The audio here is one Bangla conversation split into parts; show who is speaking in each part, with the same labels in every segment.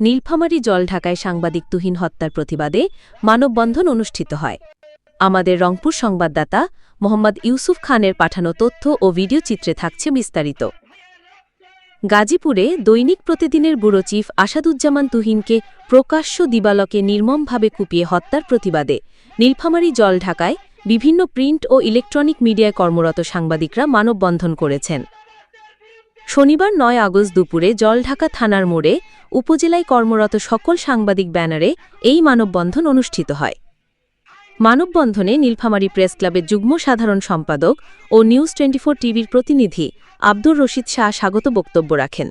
Speaker 1: নীলফামারী জলঢাকায় সাংবাদিক তুহিন হত্যার প্রতিবাদে মানববন্ধন অনুষ্ঠিত হয়। আমাদের রংপুর সংবাদদাতা মোহাম্মদ ইউসুফ খানের পাঠানো তথ্য ও ভিডিও চিত্রে থাকছে বিস্তারিত। গাজীপুরে দৈনিক প্রতিদিনের ব্যুরো চিফ আসাদুজ্জামান তুহিনকে প্রকাশ্য দিবালকে নির্মমভাবে কুপিয়ে হত্যার প্রতিবাদে নীলফামারী জলঢাকায় বিভিন্ন প্রিন্ট ও ইলেকট্রনিক মিডিয়ায় কর্মরত সাংবাদিকরা মানববন্ধন করেছেন। শনিবার নয় আগস্ট দুপুরে জলঢাকা থানার মোড়ে উপজেলায় কর্মরত সকল সাংবাদিক ব্যানারে এই মানববন্ধন অনুষ্ঠিত হয়। মানববন্ধনে নীলফামারী প্রেস ক্লাবের যুগ্ম সাধারণ সম্পাদক ও নিউজ টোয়েন্টিফোর টিভির প্রতিনিধি আব্দুর রশিদ শাহ স্বাগত বক্তব্য রাখেন।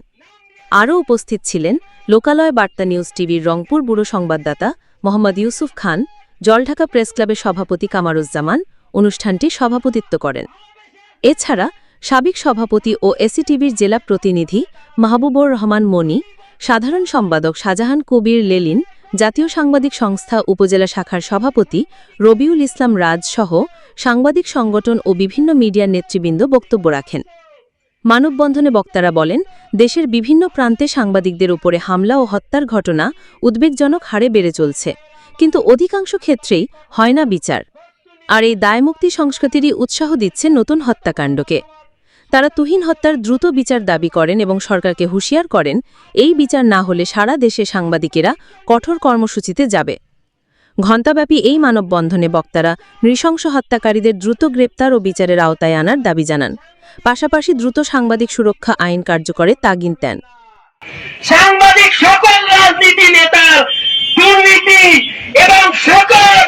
Speaker 1: আরও উপস্থিত ছিলেন লোকালয় বার্তা নিউজ টিভির রংপুর ব্যুরো সংবাদদাতা মোহাম্মদ ইউসুফ খান, জলঢাকা প্রেস ক্লাবের সভাপতি কামারুজ্জামান, অনুষ্ঠানটি সভাপতিত্ব করেন। এছাড়া সাবেক সভাপতি ও এসিটিভির জেলা প্রতিনিধি মাহবুবুর রহমান মনি, সাধারণ সম্পাদক শাহজাহান কবির লেলিন, জাতীয় সাংবাদিক সংস্থা উপজেলা শাখার সভাপতি রবিউল ইসলাম রাজ সহ সাংবাদিক সংগঠন ও বিভিন্ন মিডিয়ার নেতৃবৃন্দ বক্তব্য রাখেন। মানববন্ধনে বক্তারা বলেন, দেশের বিভিন্ন প্রান্তে সাংবাদিকদের উপরে হামলা ও হত্যার ঘটনা উদ্বেগজনক হারে বেড়ে চলছে, কিন্তু অধিকাংশ ক্ষেত্রেই হয় না বিচার। আর এই দায়মুক্তি সংস্কৃতিরই উৎসাহ দিচ্ছে নতুন হত্যাকাণ্ডকে। তারা তুহিন হত্যার দ্রুত বিচার দাবি করেন এবং সরকারকে হুঁশিয়ার করেন, এই বিচার না হলে সারা দেশে সাংবাদিকেরা কঠোর কর্মসূচিতে যাবে। ঘণ্টাব্যাপী এই মানববন্ধনে বক্তারা নৃশংস হত্যাকারীদের দ্রুত গ্রেপ্তার ও বিচারের আওতায় আনার দাবি জানান। পাশাপাশি দ্রুত সাংবাদিক সুরক্ষা আইন কার্যকরে তাগিন দেন।
Speaker 2: সাংবাদিক সকল রাজনীতি নেতার দুর্নীতি এবং সকল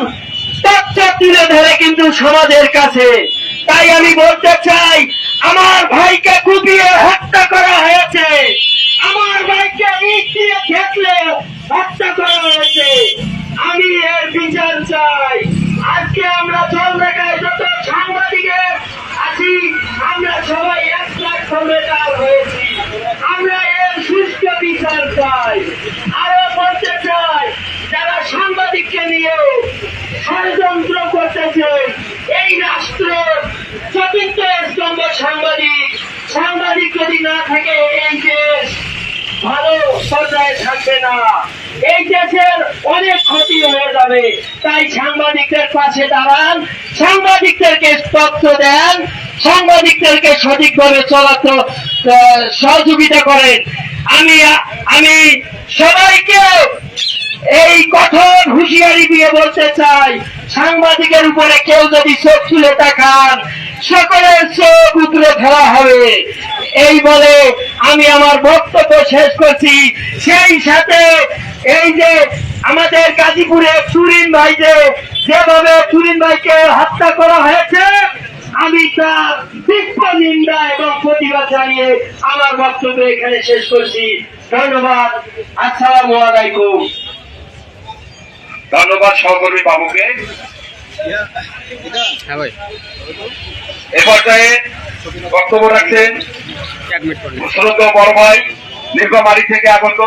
Speaker 2: তথ্য তুলে ধরে কিন্তু সমাজের কাছে। তাই আমি বলতে চাই আমার ভাইকে কুপিয়ে হত্যা করা হয়েছে। আমার ভাইকে ইট দিয়ে হত্যা করা হয়েছে। আমি এর বিচার চাই। আজকে আমরা জল রেখায় যত সাংবাদিকের আছি, আমরা সবাই এক প্ল্যাটফর্মে ডাল হয়েছি আমরা এর সুস্থ বিচার চাই। আরও বলতে চাই, যারা সাংবাদিককে নিয়ে ষড়যন্ত্র করতেছে, এই রাষ্ট্র চতুর্থ সাংবাদিক সাংবাদিক যদি না থাকে, এই দেশ ভালো পর্যায়ে থাকবে না। এই দেশের অনেক ক্ষতি হয়ে যাবে। তাই সাংবাদিকদের পাশে দাঁড়ান, সাংবাদিকদেরকে তথ্য দেন, সাংবাদিকদেরকে সঠিকভাবে চলাচল সহযোগিতা করেন। আমি আমি সবাইকে এই কঠোর হুঁশিয়ারি দিয়ে বলতে চাই, সাংবাদিকের উপরে কেউ যদি চোখ তুলে তাকান, সকলের চোখ উতরে ফেলা হবে। এই বলে আমি আমার বক্তব্য শেষ করছি। সেই সাথে এই যে আমাদের গাজীপুরে চুরিন ভাই যে যেভাবে চুরিন ভাইকে হত্যা করা হয়েছে, আমি তার তীব্র নিন্দা এবং প্রতিবাদ জানিয়ে আমার বক্তব্য এখানে শেষ করছি। ধন্যবাদ। আসসালামু আলাইকুম।
Speaker 3: ধন্যবাদ সহকর্মী বাবুকে।
Speaker 4: হ্যাঁ
Speaker 3: এ পর্যায়ে বক্তব্য রাখছেন শ্রদ্ধ বড় ভাই নীলফামারী থেকে আগত